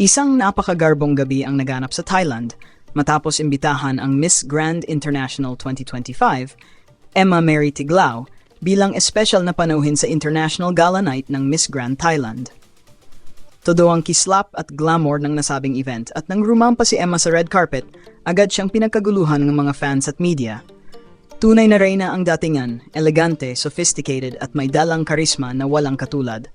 Isang napakagarbong gabi ang naganap sa Thailand matapos imbitahan ang Miss Grand International 2025, Emma Mary Tiglao, bilang espesyal na panuhin sa International Gala Night ng Miss Grand Thailand. Todo ang kislap at glamour ng nasabing event at nang rumampa si Emma sa red carpet, agad siyang pinagkaguluhan ng mga fans at media. Tunay na reyna ang datingan, elegante, sophisticated at may dalang karisma na walang katulad.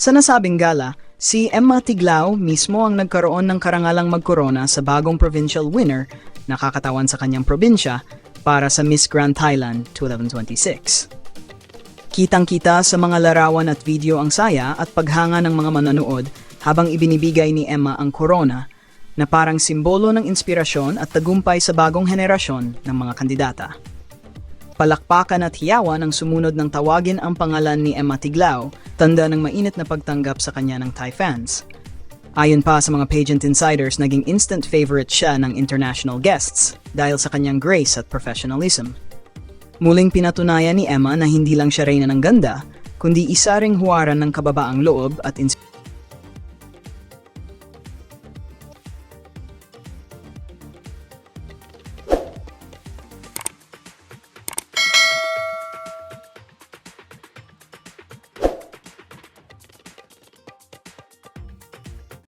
Sa nasabing gala, si Emma Tiglao mismo ang nagkaroon ng karangalang magkorona sa bagong provincial winner na kakatawan sa kanyang probinsya para sa Miss Grand Thailand 2026. Kitang-kita sa mga larawan at video ang saya at paghanga ng mga manonood habang ibinibigay ni Emma ang corona na parang simbolo ng inspirasyon at tagumpay sa bagong henerasyon ng mga kandidata. Palakpakan at hiyawan ang sumunod ng tawagin ang pangalan ni Emma Tiglao, tanda ng mainit na pagtanggap sa kanya ng Thai fans. Ayon pa sa mga pageant insiders, naging instant favorite siya ng international guests dahil sa kanyang grace at professionalism. Muling pinatunayan ni Emma na hindi lang siya reyna ng ganda, kundi isa ring huwaran ng kababaang loob at inspirasyon.